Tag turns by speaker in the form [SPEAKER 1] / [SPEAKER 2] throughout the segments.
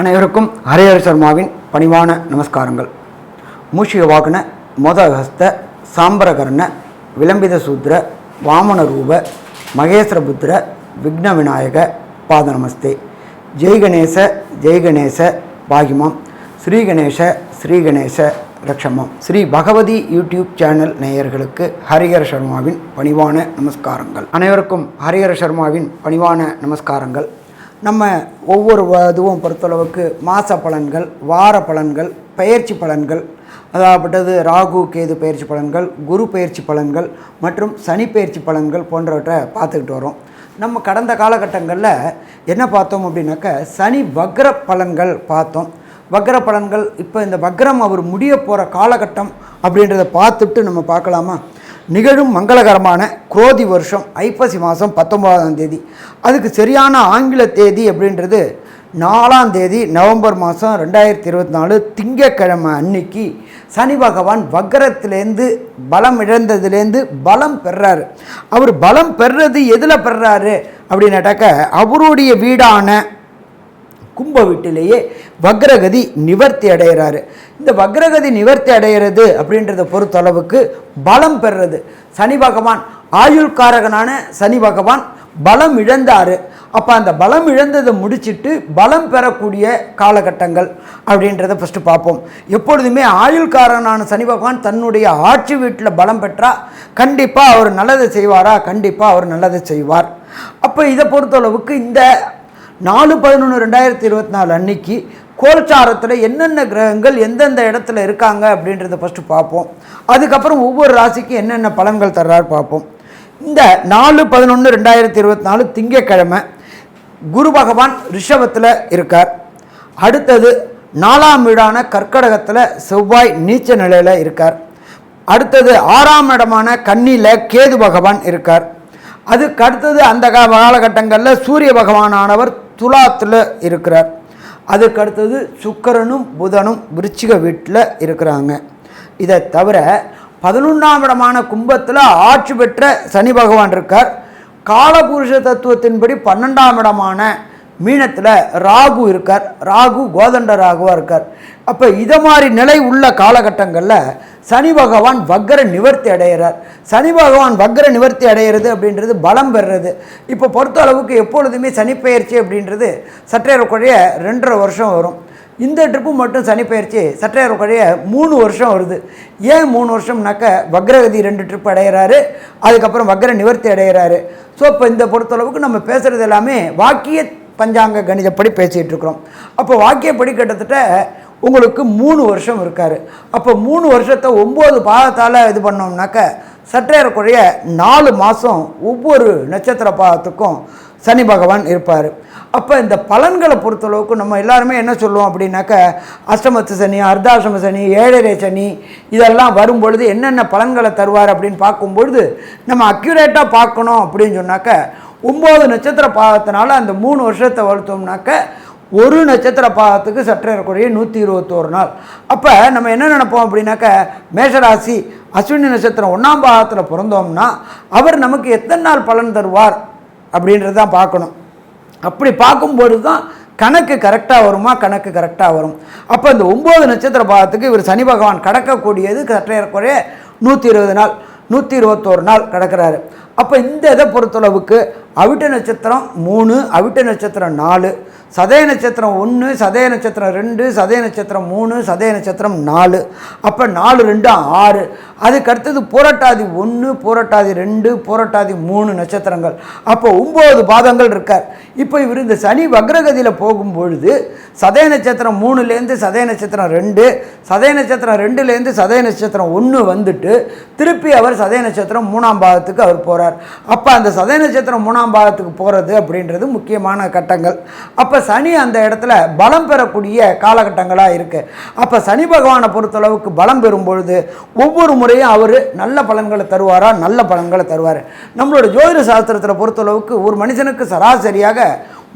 [SPEAKER 1] அனைவருக்கும் ஹரிஹர சர்மாவின் பணிவான நமஸ்காரங்கள். மூஷிக வாகன மோதகஸ்த சாம்பரகர்ண விளம்பித சூத்ர வாமன ரூப மகேஸ்வரபுத்திர விக்ன விநாயக பாத நமஸ்தே. ஜெய்கணேச ஜெய்கணேச பாகிமம் ஸ்ரீகணேச பாகிமாம். ஸ்ரீ கணேச ஸ்ரீ கணேச ரக்ஷமாம் ஸ்ரீ பகவதி யூடியூப் சேனல் நேயர்களுக்கு ஹரிஹர சர்மாவின் பணிவான நமஸ்காரங்கள். அனைவருக்கும் ஹரிஹர சர்மாவின் பணிவான நமஸ்காரங்கள். நம்ம ஒவ்வொரு இதுவும் பொறுத்தளவுக்கு மாத பலன்கள் வார பலன்கள் பயிற்சி பலன்கள் அதாகப்பட்டது ராகு கேது பயிற்சி பலன்கள் குரு பயிற்சி பலன்கள் மற்றும் சனி பயிற்சி பலன்கள் போன்றவற்றை பார்த்துக்கிட்டு வரோம் நம்ம கடந்த காலகட்டங்களில் என்ன பார்த்தோம் அப்படின்னாக்க சனி வக்ர பலன்கள் பார்த்தோம். வக்ர பலன்கள் இப்போ இந்த வக்ரம் அவர் முடிய போகிற காலகட்டம் அப்படின்றத பார்த்துட்டு நம்ம பார்க்கலாமா? நிகழும் மங்களகரமான குரோதி வருஷம் ஐப்பசி மாதம் பத்தொன்பதாம் தேதி. அதுக்கு சரியான ஆங்கில தேதி அப்படின்றது நாலாம் தேதி நவம்பர் மாதம் ரெண்டாயிரத்தி இருபத்தி நாலு திங்கக்கிழமை அன்னைக்கு சனி பகவான் வக்கரத்துலேருந்து பலம் இழந்ததுலேருந்து பலம் பெறாரு. அவர் பலம் பெறுறது எதில் பெறாரு? அப்படின்னாட்டாக்க அவருடைய வீடான கும்ப வீட்டிலேயே வக்ரகதி நிவர்த்தி அடைகிறாரு. இந்த வக்ரகதி நிவர்த்தி அடைகிறது அப்படின்றத பொறுத்தளவுக்கு பலம் பெறுறது. சனி பகவான் ஆயுள்காரகனான சனி பகவான் பலம் இழந்தார். அப்போ அந்த பலம் இழந்ததை முடிச்சிட்டு பலம் பெறக்கூடிய காலகட்டங்கள் அப்படின்றத ஃபஸ்ட்டு பார்ப்போம். எப்பொழுதுமே ஆயுள்காரனான சனி பகவான் தன்னுடைய ஆட்சி வீட்டில் பலம் பெற்றா கண்டிப்பாக அவர் நல்லதை செய்வாரா? கண்டிப்பாக அவர் நல்லதை செய்வார். அப்போ இதை பொறுத்தளவுக்கு இந்த நாலு பதினொன்று ரெண்டாயிரத்தி இருபத்தி நாலு அன்னைக்கு கோல்சாரத்தில் என்னென்ன கிரகங்கள் எந்தெந்த இடத்துல இருக்காங்க அப்படின்றத ஃபஸ்ட்டு பார்ப்போம். அதுக்கப்புறம் ஒவ்வொரு ராசிக்கும் என்னென்ன பலன்கள் தர்றாரு பார்ப்போம். இந்த நாலு பதினொன்று ரெண்டாயிரத்தி இருபத்தி நாலு திங்கக்கிழமை குரு பகவான் ரிஷபத்தில் இருக்கார். அடுத்தது நாலாம் வீடான கர்க்கடகத்தில் செவ்வாய் நீச்ச நிலையில் இருக்கார். அடுத்தது ஆறாம் இடமான கன்னியில் கேது பகவான் இருக்கார். அதுக்கு அடுத்தது அந்த கா காலகட்டங்களில் சூரிய பகவானானவர் துலாத்தில் இருக்கிறார். அதுக்கு அடுத்தது சுக்கரனும் புதனும் விருச்சிக வீட்டில் இருக்கிறாங்க. இதை தவிர பதினொன்றாம் இடமான கும்பத்தில் ஆட்சி பெற்ற சனி பகவான் இருக்கார். காலபுருஷ தத்துவத்தின்படி பன்னெண்டாம் இடமான மீனத்தில் ராகு இருக்கார். ராகு கோதண்ட ராகுவாக இருக்கார். அப்போ இதை மாதிரி நிலை உள்ள காலகட்டங்களில் சனி பகவான் வக்கர நிவர்த்தி அடைகிறார் சனி பகவான் வக்கர நிவர்த்தி அடைகிறது அப்படின்றது பலம் பெறுறது. இப்போ பொறுத்த அளவுக்கு எப்பொழுதுமே சனிப்பெயர்ச்சி அப்படின்றது சற்றேறக்குறைய ரெண்டரை வருஷம் வரும். இந்த ட்ரிப்பு மட்டும் சனிப்பெயர்ச்சி சற்றேறக்குறைய மூணு வருஷம் வருது. ஏன் மூணு வருஷம்னாக்க வக்ரகதி ரெண்டு ட்ரிப் அடைகிறாரு அதுக்கப்புறம் வக்ர நிவர்த்தி அடைகிறாரு ஸோ இப்போ இந்த பொறுத்தளவுக்கு நம்ம பேசுகிறது எல்லாமே வாக்கிய பஞ்சாங்க கணிதப்படி பேசிகிட்டு இருக்கிறோம். அப்போ வாக்கியப்படி கிட்டத்தட்ட உங்களுக்கு மூணு வருஷம் இருக்கார். அப்போ மூணு வருஷத்தை ஒம்பது பாதத்தால் இது பண்ணோம்னாக்க சற்றேறக்குறைய நாலு மாதம் ஒவ்வொரு நட்சத்திர பாதத்துக்கும் சனி பகவான் இருப்பார். அப்போ இந்த பலன்களை பொறுத்தளவுக்கு நம்ம எல்லாருமே என்ன சொல்லுவோம் அப்படின்னாக்க அஷ்டமத்து சனி அர்த்தாசிரம சனி ஏழரை சனி இதெல்லாம் வரும்பொழுது என்னென்ன பலன்களை தருவார் அப்படின்னு பார்க்கும்பொழுது நம்ம அக்யூரேட்டாக பார்க்கணும் அப்படின்னு சொன்னாக்க ஒம்பது நட்சத்திர பாதத்தினால அந்த மூணு வருஷத்தை வளர்த்தோம்னாக்க ஒரு நட்சத்திர பாதத்துக்கு சற்றேறக்குறைய நூற்றி இருபத்தோரு நாள். அப்போ நம்ம என்ன நினைப்போம் அப்படின்னாக்க மேஷராசி அஸ்வினி நட்சத்திரம் ஒன்றாம் பாகத்தில் பிறந்தோம்னா அவர் நமக்கு எத்தனை நாள் பலன் தருவார் அப்படின்றது தான் பார்க்கணும். அப்படி பார்க்கும்போது தான் கணக்கு கரெக்டாக வருமா கணக்கு கரெக்டாக வரும். அப்போ இந்த ஒம்பது நட்சத்திர பாகத்துக்கு இவர் சனி பகவான் கடக்கக்கூடியது சற்றேறக்குறைய நூற்றி இருபது நாள் நூற்றி இருபத்தோரு நாள் கிடக்கிறாரு. அப்போ இந்த இதை பொறுத்தளவுக்கு அவிட்ட நட்சத்திரம் மூணு அவிட்ட நட்சத்திரம் நாலு சதய நட்சத்திரம் ஒன்று சதய நட்சத்திரம் ரெண்டு சதய நட்சத்திரம் மூணு சதய நட்சத்திரம் நாலு அப்போ நாலு ரெண்டு ஆறு அதுக்கு அடுத்தது புரட்டாதி ஒன்று புரட்டாதி ரெண்டு புரட்டாதி மூணு நட்சத்திரங்கள் அப்போ ஒம்பது பாதங்கள் இருக்கார் இப்போ இவர் இந்த சனி வக்ரகதியில் போகும்பொழுது சதய நட்சத்திரம் மூணுலேருந்து சதய நட்சத்திரம் ரெண்டு சதய நட்சத்திரம் ரெண்டுலேருந்து சதய நட்சத்திரம் ஒன்று வந்துட்டு திருப்பி அவர் சதய நட்சத்திரம் மூணாம் பாகத்துக்கு அவர் போகிறார் அப்போ அந்த சதய நட்சத்திரம் மூணாம் பாகத்துக்கு போகிறது அப்படின்றது முக்கியமான கட்டங்கள் அப்போ சனி அந்த இடத்துல பலம் பெறக்கூடிய காலகட்டங்களாக இருக்குது அப்போ சனி பகவானை பொறுத்தளவுக்கு பலம் பெறும் பொழுது ஒவ்வொரு முறையும் அவர் நல்ல பலன்களை தருவாரா? நல்ல பலன்களை தருவார். நம்மளோட ஜோதிட சாஸ்திரத்தில் பொறுத்தளவுக்கு ஒரு மனுஷனுக்கு சராசரியாக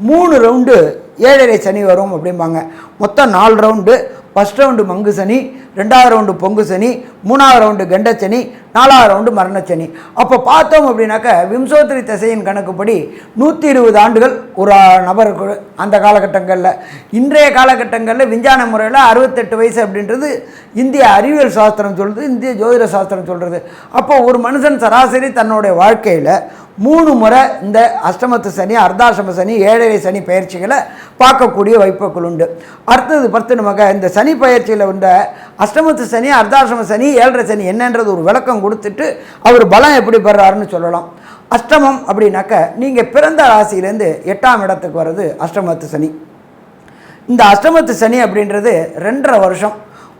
[SPEAKER 1] மூணு ரவுண்டு ஏழரை சனி வரும் அப்படிம்பாங்க. மொத்தம் நாலு ரவுண்டு ஃபஸ்ட் ரவுண்டு மங்கு சனி ரெண்டாவது ரவுண்டு பொங்கு சனி மூணாவது ரவுண்டு கண்டச்சனி நாலாவது ரவுண்டு மரணச்சனி அப்போ பார்த்தோம் அப்படின்னாக்க விம்சோத்திரி திசையின் கணக்குப்படி நூற்றி இருபது ஆண்டுகள் ஒரு நபருக்கு அந்த காலகட்டங்களில். இன்றைய காலகட்டங்களில் விஞ்ஞான முறையில் அறுபத்தெட்டு வயசு அப்படின்றது இந்திய அறிவியல் சாஸ்திரம் சொல்கிறது இந்திய ஜோதிட சாஸ்திரம் சொல்கிறது அப்போ ஒரு மனுஷன் சராசரி தன்னுடைய வாழ்க்கையில் மூணு முறை இந்த அஷ்டமத்து சனி அர்த்தாசிரம சனி ஏழரை சனி பயிற்சிகளை பார்க்கக்கூடிய வாய்ப்புகள் உண்டு. அடுத்தது பார்த்து நமக்கு இந்த சனி பயிற்சியில் உள்ள அஷ்டமத்து சனி அர்த்தாசிரம சனி ஏழரை சனி என்னன்றது ஒரு விளக்கம் கொடுத்துட்டு அவர் பலம் எப்படி பெறாருன்னு சொல்லலாம். அஷ்டமம் அப்படின்னாக்க நீங்கள் பிறந்த ராசியிலேருந்து எட்டாம் இடத்துக்கு வர்றது அஷ்டமத்து சனி. இந்த அஷ்டமத்து சனி அப்படின்றது ரெண்டரை வருஷம்.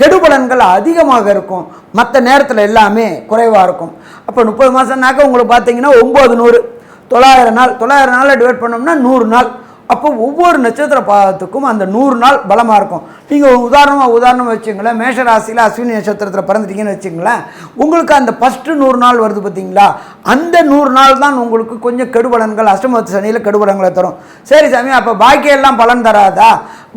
[SPEAKER 1] கெடுபலன்கள் அதிகமாக இருக்கும். மற்ற நேரத்தில் எல்லாமே குறைவாக இருக்கும். அப்போ முப்பது மாதம்னாக்க உங்களுக்கு பார்த்தீங்கன்னா ஒம்பது நூறு. தொள்ளாயிரம் நாள் தொள்ளாயிரம் நாளில் டிவைட் பண்ணோம்னா நூறு நாள். அப்போ ஒவ்வொரு நட்சத்திர பாதத்துக்கும் அந்த நூறு நாள் பலமாக இருக்கும். நீங்கள் உதாரணமாக உதாரணமாக வச்சுங்களேன் மேஷ ராசியில் அஸ்வினி நட்சத்திரத்தில் பிறந்துட்டீங்கன்னு வச்சுங்களேன் உங்களுக்கு அந்த ஃபஸ்ட்டு நூறு நாள் வருது பார்த்தீங்களா அந்த நூறு நாள் தான் உங்களுக்கு கொஞ்சம் கெடுபலன்கள் அஷ்டமத்து சனியில் கெடுபலன்களை தரும். சரி சாமி அப்போ பாக்கியெல்லாம் பலன் தராதா?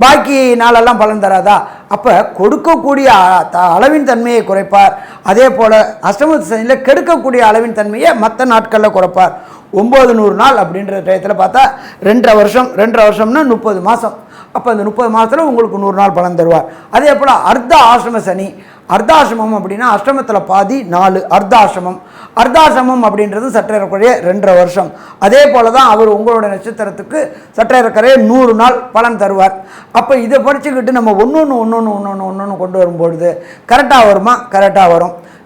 [SPEAKER 1] பாக்கி நாளெல்லாம் பலன் தராதா? அப்போ கொடுக்கக்கூடிய த- அளவின் தன்மையை குறைப்பார். அதே போல் அஷ்டமத்து சனியில் கெடுக்கக்கூடிய அளவின் தன்மையை மற்ற நாட்களில் குறைப்பார். ஒம்பது நூறு நாள் அப்படின்ற டயத்தில் பார்த்தா ரெண்டரை வருஷம் ரெண்டரை வருஷம்னா முப்பது மாதம் அப்போ அந்த முப்பது மாதத்தில் உங்களுக்கு நூறு நாள் பலன் தருவார். அதே போல் அர்த்த ஆசிரம சனி அர்த்தாசிரமம் அப்படின்னா அஷ்டமத்தில் பாதி நாலு அர்த்தாசிரமம். அர்த்தாசிரமம் அப்படின்றது சற்றேறக்குறைய ரெண்டரை வருஷம். அதே போல தான் அவர் உங்களோட நட்சத்திரத்துக்கு சற்றேறக்குறைய நூறு நாள் பலன் தருவார். அப்போ இதை படிச்சுக்கிட்டு நம்ம ஒன்று ஒன்று ஒன்று ஒன்று ஒன்று ஒன்று ஒன்று கொண்டு வரும்பொழுது கரெக்டாக வருமா? கரெக்டாக வரும்.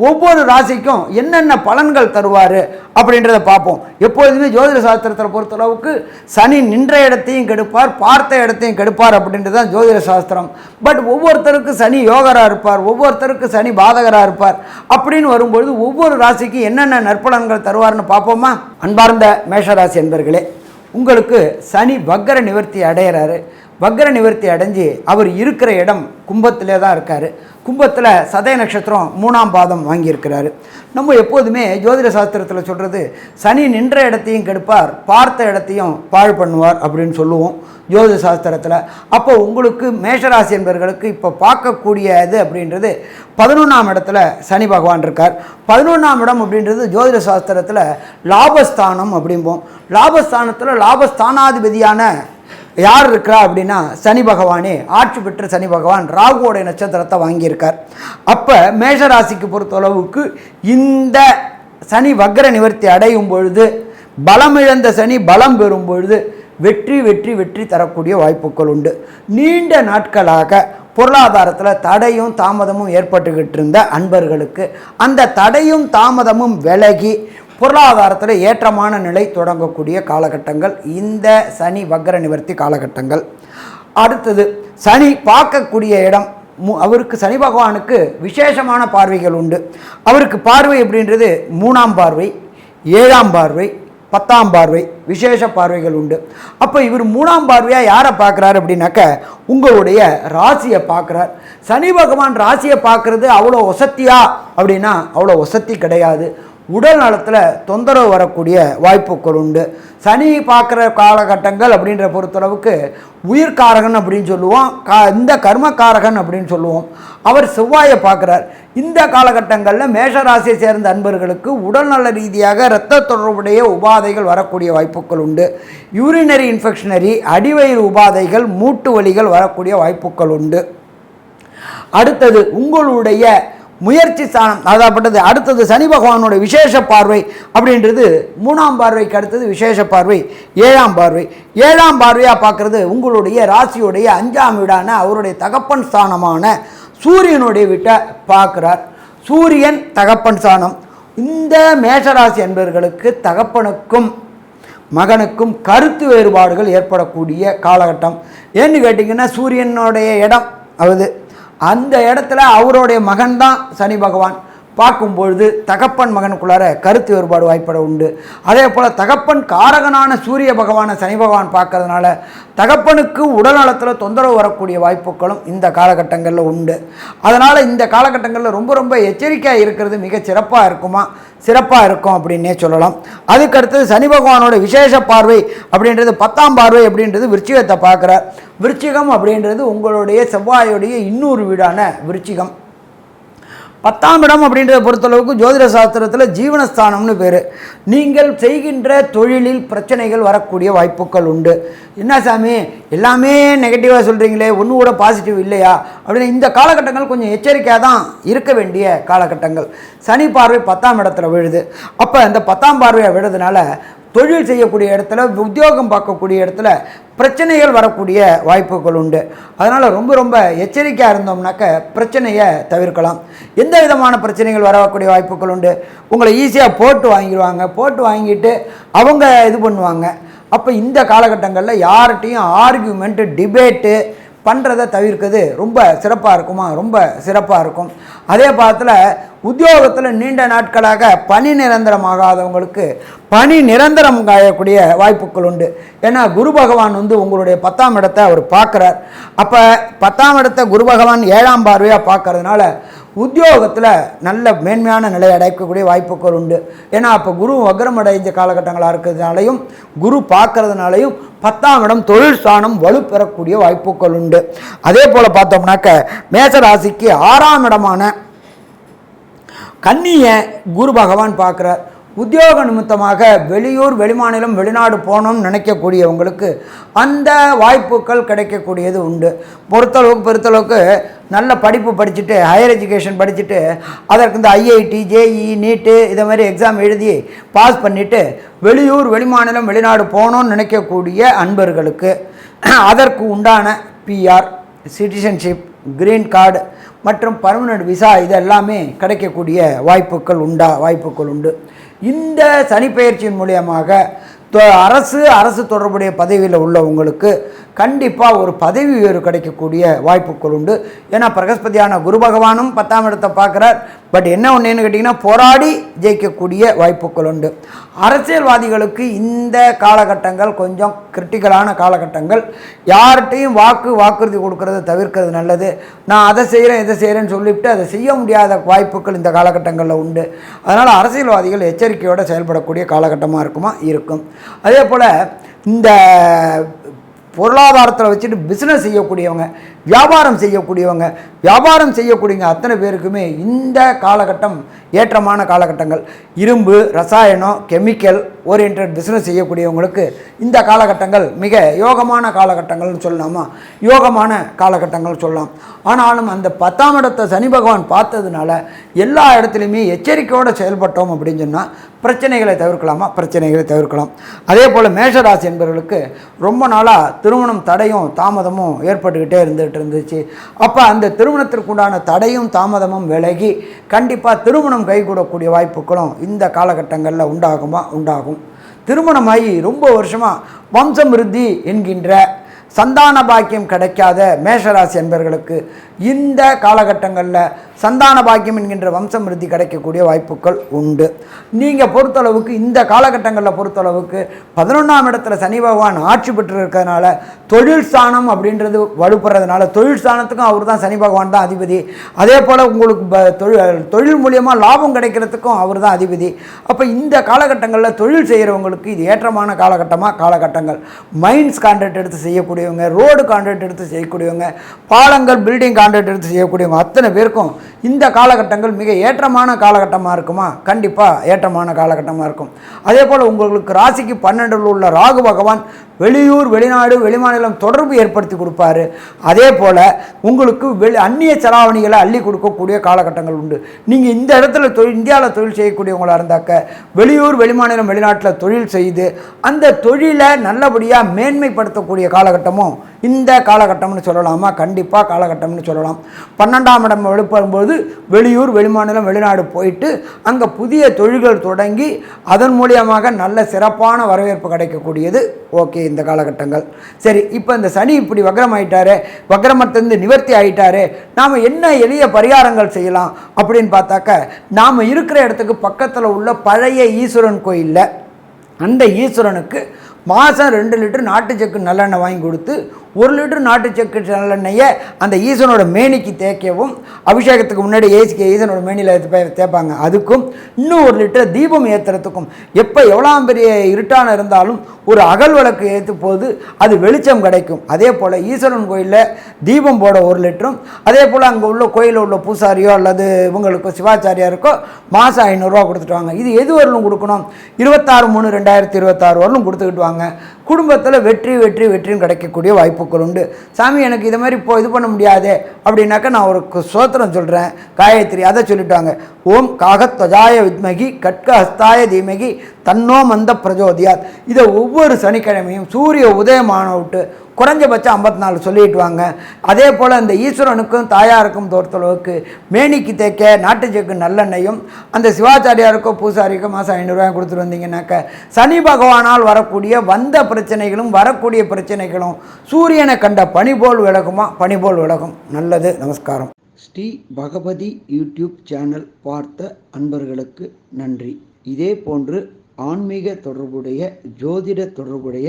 [SPEAKER 1] ஒவ்வொரு ராசிக்கும் என்னென்ன பலன்கள் தருவார் அப்படின்றத பார்ப்போம். எப்பொழுதுமே ஜோதிட சாஸ்திரத்தை பொறுத்தளவுக்கு சனி நின்ற இடத்தையும் கெடுப்பார் பார்த்த இடத்தையும் கெடுப்பார் அப்படின்றது தான் ஜோதிட சாஸ்திரம். பட் ஒவ்வொருத்தருக்கு சனி யோகராக இருப்பார் ஒவ்வொருத்தருக்கு சனி பாதகராக இருப்பார் அப்படின்னு வரும்பொழுது ஒவ்வொரு ராசிக்கும் என்னென்ன நற்பலன்கள் தருவார்னு பார்ப்போமா? அன்பார்ந்த மேஷராசி என்பர்களே உங்களுக்கு சனி வக்கர நிவர்த்தி அடையிறாரு. வக்ர நிவர்த்தி அடைஞ்சு அவர் இருக்கிற இடம் கும்பத்திலே தான் இருக்கார். கும்பத்தில் சதய நட்சத்திரம் மூணாம் பாதம் வாங்கியிருக்கிறாரு. நம்ம எப்போதுமே ஜோதிட சாஸ்திரத்தில் சொல்கிறது சனி நின்ற இடத்தையும் கெடுப்பார் பார்த்த இடத்தையும் பாழ் பண்ணுவார் அப்படின்னு சொல்லுவோம் ஜோதிட சாஸ்திரத்தில். அப்போ உங்களுக்கு மேஷராசி என்பவர்களுக்கு இப்போ பார்க்கக்கூடிய இது அப்படின்றது பதினொன்றாம் இடத்துல சனி பகவான் இருக்கார். பதினொன்றாம் இடம் அப்படின்றது ஜோதிட சாஸ்திரத்தில் லாபஸ்தானம் அப்படிம்போம். லாபஸ்தானத்தில் லாபஸ்தானாதிபதியான யார் இருக்கிறா அப்படின்னா சனி பகவானே ஆட்சி பெற்ற சனி பகவான் ராகுவோடைய நட்சத்திரத்தை வாங்கியிருக்கார். அப்போ மேஷராசிக்கு பொறுத்தளவுக்கு இந்த சனி வக்ர நிவர்த்தி அடையும் பொழுது பலமிழந்த சனி பலம் பெறும் பொழுது வெற்றி வெற்றி வெற்றி தரக்கூடிய வாய்ப்புகள் உண்டு. நீண்ட நாட்களாக பொருளாதாரத்தில் தடையும் தாமதமும் ஏற்பட்டுக்கிட்டு இருந்த அன்பர்களுக்கு அந்த தடையும் தாமதமும் விலகி பொருளாதாரத்தில் ஏற்றமான நிலை தொடங்கக்கூடிய காலகட்டங்கள். இந்த சனி வக்ர நிவர்த்தி காலகட்டங்கள். அடுத்தது சனி பார்க்கக்கூடிய இடம். மு- அவருக்கு சனி பகவானுக்கு விசேஷமான பார்வைகள் உண்டு. அவருக்கு பார்வை அப்படின்றது மூணாம் பார்வை ஏழாம் பார்வை பத்தாம் பார்வை விசேஷ பார்வைகள் உண்டு. அப்போ இவர் மூணாம் பார்வையாக யாரை பார்க்குறாரு அப்படின்னாக்க உங்களுடைய ராசியை பார்க்குறார். சனி பகவான் ராசியை பார்க்குறது அவ்வளோ ஒசத்தியா அப்படின்னா அவ்வளோ ஒசத்தி கிடையாது. உடல் நலத்தில் தொந்தரவு வரக்கூடிய வாய்ப்புகள் உண்டு. சனி பார்க்குற காலகட்டங்கள் அப்படின்ற பொறுத்தளவுக்கு உயிர்காரகன் அப்படின்னு சொல்லுவோம் கா இந்த கர்மக்காரகன் அப்படின்னு சொல்லுவோம். அவர் செவ்வாயை பார்க்குறார். இந்த காலகட்டங்களில் மேஷராசியை சேர்ந்த அன்பர்களுக்கு உடல்நல ரீதியாக இரத்த தொடர்புடைய உபாதைகள் வரக்கூடிய வாய்ப்புகள் உண்டு. யூரினரி இன்ஃபெக்ஷனரி அடிவயிறு உபாதைகள் மூட்டு வலிகள் வரக்கூடிய வாய்ப்புகள் உண்டு. அடுத்தது உங்களுடைய முயற்சி ஸ்தானம் அதாகப்பட்டது அடுத்தது சனி பகவானோட விசேஷ பார்வை அப்படின்றது மூணாம் பார்வைக்கு அடுத்தது விசேஷ பார்வை ஏழாம் பார்வை. ஏழாம் பார்வையாக பார்க்குறது உங்களுடைய ராசியுடைய அஞ்சாம் வீடான அவருடைய தகப்பன் ஸ்தானமான சூரியனுடைய வீட்டை பார்க்குறார். சூரியன் தகப்பன் ஸ்தானம். இந்த மேஷராசி என்பவர்களுக்கு தகப்பனுக்கும் மகனுக்கும் கருத்து வேறுபாடுகள் ஏற்படக்கூடிய காலகட்டம். ஏன்னு கேட்டிங்கன்னா சூரியனுடைய இடம் அது அந்த இடத்துல அவருடைய மகன்தான் சனி பகவான். பார்க்கும் பொழுது தகப்பன் மகனுக்குள்ளார கருத்து வேறுபாடு வாய்ப்பட உண்டு. அதே போல் தகப்பன் காரகனான சூரிய பகவானை சனி பகவான் பார்க்கறதுனால தகப்பனுக்கு உடல் நலத்தில் தொந்தரவு வரக்கூடிய வாய்ப்புகளும் இந்த காலகட்டங்களில் உண்டு. அதனால் இந்த காலகட்டங்களில் ரொம்ப ரொம்ப எச்சரிக்கையாக இருக்கிறது மிக சிறப்பாக இருக்குமா? சிறப்பாக இருக்கும் அப்படின்னே சொல்லலாம். அதுக்கடுத்தது சனி பகவானோட விசேஷ பார்வை அப்படின்றது பத்தாம் பார்வை அப்படின்றது விருச்சிகத்தை பார்க்குறார். விருச்சிகம் அப்படின்றது உங்களுடைய செவ்வாயுடைய இன்னொரு வீடான விருச்சிகம். பத்தாம் இடம் அப்படின்றத பொறுத்தளவுக்கு ஜோதிட சாஸ்திரத்தில் ஜீவனஸ்தானம்னு பேர். நீங்கள் செய்கின்ற தொழிலில் பிரச்சனைகள் வரக்கூடிய வாய்ப்புகள் உண்டு. என்ன சாமி? எல்லாமே நெகட்டிவாக சொல்கிறீங்களே ஒன்று கூட பாசிட்டிவ் இல்லையா? அப்படின்னு இந்த காலகட்டங்கள் கொஞ்சம் எச்சரிக்கையாக தான் இருக்க வேண்டிய காலகட்டங்கள். சனி பார்வை பத்தாம் இடத்துல விழுது. அப்போ இந்த பத்தாம் பார்வையை விழுதுனால தொழில் செய்யக்கூடிய இடத்துல உத்தியோகம் பார்க்கக்கூடிய இடத்துல பிரச்சனைகள் வரக்கூடிய வாய்ப்புகள் உண்டு. அதனால் ரொம்ப ரொம்ப எச்சரிக்கையாக இருந்தோம்னாக்க பிரச்சனையை தவிர்க்கலாம். எந்த விதமான பிரச்சனைகள் வரக்கூடிய வாய்ப்புகள் உண்டு? உங்களை ஈஸியாக போட்டு வாங்கிடுவாங்க. போட்டு வாங்கிட்டு அவங்க இது பண்ணுவாங்க. அப்போ இந்த காலகட்டங்களில் யார்கிட்டையும் ஆர்கியூமெண்ட்டு டிபேட்டு பண்ணுறதை தவிர்க்கிறது ரொம்ப சிறப்பாக இருக்குமா? ரொம்ப சிறப்பாக இருக்கும். அதே பாதத்தில் உத்தியோகத்தில் நீண்ட நாட்களாக பணி நிரந்தரமாகாதவங்களுக்கு பணி நிரந்தரம் காயக்கூடிய வாய்ப்புகள் உண்டு. ஏன்னா குரு பகவான் வந்து உங்களுடைய பத்தாம் இடத்தை அவர் பார்க்குறார். அப்போ பத்தாம் இடத்தை குரு பகவான் ஏழாம் பார்வையாக பார்க்கறதுனால உத்தியோகத்தில் நல்ல மேன்மையான நிலை அடைக்கக்கூடிய வாய்ப்புகள் உண்டு. ஏன்னா அப்போ குரு வக்ரம் அடைஞ்ச காலகட்டங்களாக இருக்கிறதுனாலையும் குரு பார்க்கறதுனாலையும் பத்தாம் இடம் தொழில் ஸ்தானம் வலுப்பெறக்கூடிய வாய்ப்புகள் உண்டு. அதே போல் பார்த்தோம்னாக்க மேசராசிக்கு ஆறாம் இடமான கன்னியை குரு பகவான் பார்க்குறார். உத்தியோக நிமித்தமாக வெளியூர் வெளிமாநிலம் வெளிநாடு போகணும்னு நினைக்கக்கூடியவங்களுக்கு அந்த வாய்ப்புகள் கிடைக்கக்கூடியது உண்டு. பொறுத்தளவுக்கு பொறுத்தளவுக்கு நல்ல படிப்பு படிச்சுட்டு ஹையர் எஜுகேஷன் படிச்சுட்டு அதற்கு இந்த ஐஐடி ஜேஇ நீட்டு இதை மாதிரி எக்ஸாம் எழுதி பாஸ் பண்ணிவிட்டு வெளியூர் வெளிமாநிலம் வெளிநாடு போகணும்னு நினைக்கக்கூடிய அன்பர்களுக்கு அதற்கு உண்டான பிஆர் சிட்டிசன்ஷிப் கிரீன் கார்டு மற்றும் பர்மனெண்ட் விசா இது எல்லாமே கிடைக்கக்கூடிய வாய்ப்புகள் உண்டா? வாய்ப்புகள் உண்டு. இந்த சனிப்பெயர்ச்சியின் மூலியமாக தொ- அரசு அரசு தொடர்புடைய பதவியில் உள்ளவங்களுக்கு கண்டிப்பாக ஒரு பதவி உயர்வு கிடைக்கக்கூடிய வாய்ப்புகள் உண்டு. ஏன்னா பிரகஸ்பதியான குரு பகவானும் பத்தாம் இடத்தை பார்க்குறார். பட் என்ன ஒன்றுன்னு கேட்டிங்கன்னா போராடி ஜெயிக்கக்கூடிய வாய்ப்புகள் உண்டு. அரசியல்வாதிகளுக்கு இந்த காலகட்டங்கள் கொஞ்சம் கிரிட்டிக்கலான காலகட்டங்கள். யார்கிட்டையும் வாக்கு வாக்குறுதி கொடுக்கறத தவிர்க்கிறது நல்லது. நான் அதை செய்கிறேன் இதை செய்கிறேன்னு சொல்லிவிட்டு அதை செய்ய முடியாத வாய்ப்புகள் இந்த காலகட்டங்களில் உண்டு. அதனால் அரசியல்வாதிகள் எச்சரிக்கையோடு செயல்படக்கூடிய காலகட்டமாக இருக்குமா? இருக்கும். அதே போல் இந்த பொருளாதாரத்தில் வச்சுட்டு பிஸ்னஸ் செய்யக்கூடியவங்க வியாபாரம் செய்யக்கூடியவங்க வியாபாரம் செய்யக்கூடியவங்க அத்தனை பேருக்குமே இந்த காலகட்டம் ஏற்றமான காலகட்டங்கள். இரும்பு ரசாயனம் கெமிக்கல் ஓரியன்ட் பிஸ்னஸ் செய்யக்கூடியவங்களுக்கு இந்த காலகட்டங்கள் மிக யோகமான காலகட்டங்கள்னு சொல்லலாமா? யோகமான காலகட்டங்கள் சொல்லலாம். ஆனாலும் அந்த பத்தாம் இடத்தை சனி பகவான் பார்த்ததுனால எல்லா இடத்துலையுமே எச்சரிக்கையோடு செயல்பட்டோம் அப்படின்னு சொன்னால் பிரச்சனைகளை தவிர்க்கலாமா? பிரச்சனைகளை தவிர்க்கலாம். அதே போல் மேஷராசி என்பவர்களுக்கு ரொம்ப நாளாக திருமணம் தடையும் தாமதமும் ஏற்பட்டுக்கிட்டே இருந்துகிட்டு இருந்துச்சு. அப்போ அந்த திருமணத்திற்குண்டான தடையும் தாமதமும் விலகி கண்டிப்பாக திருமணம் கைகூடக்கூடிய வாய்ப்புகளும் இந்த காலகட்டங்களில் உண்டாகுமா? உண்டாகும். திருமணமாகி ரொம்ப வருஷமாக வம்சமிருத்தி என்கின்ற சந்தான பாக்கியம் கிடைக்காத மேஷராசி என்பவர்களுக்கு இந்த காலகட்டங்களில் சந்தான பாக்கியம் என்கின்ற வம்சமிருத்தி கிடைக்கக்கூடிய வாய்ப்புகள் உண்டு. நீங்கள் பொறுத்தளவுக்கு இந்த காலகட்டங்களில் பொறுத்தளவுக்கு பதினொன்றாம் இடத்துல சனி பகவான் ஆட்சி பெற்று இருக்கிறதுனால தொழில் ஸ்தானம் அப்படின்றது வலுப்படுறதுனால தொழில் ஸ்தானத்துக்கும் அவர் தான் சனி பகவான் தான் அதிபதி. அதே போல் உங்களுக்கு தொழில் தொழில் மூலியமாக லாபம் கிடைக்கிறதுக்கும் அவர் தான் அதிபதி. அப்போ இந்த காலகட்டங்களில் தொழில் செய்கிறவங்களுக்கு இது ஏற்றமான காலகட்டமாக காலகட்டங்கள். மைண்ட்ஸ் கான்ட்ராக்ட் எடுத்து செய்யக்கூடிய செய்யக்கூடியவங்க ரோடு கான்ட்ராக்ட் எடுத்து செய்யக்கூடியவங்க பாலங்கள் பில்டிங் கான்ட்ராக்ட் எடுத்து செய்யக்கூடியவங்க அத்தனை பேருக்கும் இந்த காலகட்டங்கள் மிக ஏற்றமான காலகட்டமாக இருக்குமா? கண்டிப்பாக ஏற்றமான காலகட்டமாக இருக்கும். அதே போல் உங்களுக்கு ராசிக்கு பன்னெண்டில் உள்ள ராகு பகவான் வெளியூர் வெளிநாடு வெளிமாநிலம் தொடர்பு ஏற்படுத்தி கொடுப்பாரு. அதே போல் உங்களுக்கு வெளி அந்நிய செலாவணிகளை அள்ளி கொடுக்கக்கூடிய காலகட்டங்கள் உண்டு. நீங்கள் இந்த இடத்துல தொழில் இந்தியாவில் தொழில் செய்யக்கூடியவங்களாக இருந்தாக்க வெளியூர் வெளிமாநிலம் வெளிநாட்டில் தொழில் செய்து அந்த தொழிலை நல்லபடியாக மேன்மைப்படுத்தக்கூடிய காலகட்டமும் இந்த காலகட்டம்னு சொல்லலாமா? கண்டிப்பாக காலகட்டம்னு சொல்லலாம். பன்னெண்டாம் இடம் எழுப்பும்போது வெளியூர் வெளிமாநிலம் வெளிநாடு போயிட்டு அங்கே புதிய தொழில்கள் தொடங்கி அதன் மூலியமாக நல்ல சிறப்பான வரவேற்பு கிடைக்கக்கூடியது. ஓகே. இந்த காலகட்டங்கள். சரி இப்போ இந்த சனி இப்படி வக்ரம் ஆயிட்டாரு வக்ரமத்திலிருந்து நிவர்த்தி ஆயிட்டாரு நாம் என்ன எளிய பரிகாரங்கள் செய்யலாம் அப்படின்னு பார்த்தாக்க நாம் இருக்கிற இடத்துக்கு பக்கத்தில் உள்ள பழைய ஈஸ்வரன் கோயிலில் அந்த ஈஸ்வரனுக்கு மாதம் ரெண்டு லிட்டர் நாட்டு செக்கு நல்லெண்ணெய் வாங்கி கொடுத்து ஒரு லிட்டர் நாட்டு செக்கு நல்லெண்ணெயை அந்த ஈசனோட மேனிக்கு தேய்க்கவும் அபிஷேகத்துக்கு முன்னாடி ஏசிக்க ஈசனோட மேனியில் தேய்ப்பாங்க. அதுக்கும் இன்னும் ஒரு லிட்டர் தீபம் ஏற்றுறதுக்கும் எப்போ எவ்வளோ பெரிய இருட்டான இருந்தாலும் ஒரு அகல் விளக்கு ஏற்று போது அது வெளிச்சம் கிடைக்கும். அதே போல் ஈஸ்வரன் கோயிலில் தீபம் போட ஒரு லிட்டரும் அதே போல் அங்கே உள்ள கோயிலில் உள்ள பூசாரியோ அல்லது இவங்களுக்கோ சிவாச்சாரியாருக்கோ மாதம் ஐநூறுரூவா கொடுத்துட்டு வாங்க. இது எது வரலும் கொடுக்கணும்? இருபத்தாறு மூணு ரெண்டாயிரத்தி இருபத்தாறு வரலும் கொடுத்துக்கிட்டு வாங்க. குடும்பத்தில் வெற்றி வெற்றி வெற்றியும் கிடைக்கக்கூடிய வாய்ப்புகள் உண்டு. சாமி எனக்கு இதை மாதிரி இப்போ இது பண்ண முடியாது அப்படின்னாக்கா நான் ஒரு கு- சொல்கிறேன் காயத்ரி அதை சொல்லிட்டாங்க. ஓம் காகத்வஜாய வித்மகி கட்கஹஸ்தாய தீமகி தன்னோ மந்த பிரஜோதியாத். இதை ஒவ்வொரு சனிக்கிழமையும் சூரிய உதயமான விட்டு குறைஞ்சபட்சம் ஐம்பத்தி நாலு சொல்லிட்டு வாங்க அதே போல் அந்த ஈஸ்வரனுக்கும் தாயாருக்கும் தோர்த்தளவுக்கு மேனிக்கு தேக்க நாட்டு செக்கு நல்லெண்ணெயும் அந்த சிவாச்சாரியாருக்கோ பூசாரிக்கோ மாதம் ஐநூறுரூவா கொடுத்துட்டு வந்தீங்கன்னாக்க சனி பகவானால் வரக்கூடிய வந்த பிரச்சனைகளும் வரக்கூடிய பிரச்சனைகளும் சூரியனை கண்ட பனி போல் விலகுமா? பனி போல் விலகும். நல்லது. நமஸ்காரம். ஸ்ரீ பகவதி யூடியூப் சேனல் பார்த்த அன்பர்களுக்கு நன்றி. இதே போன்று ஆன்மீக தொடர்புடைய ஜோதிட தொடர்புடைய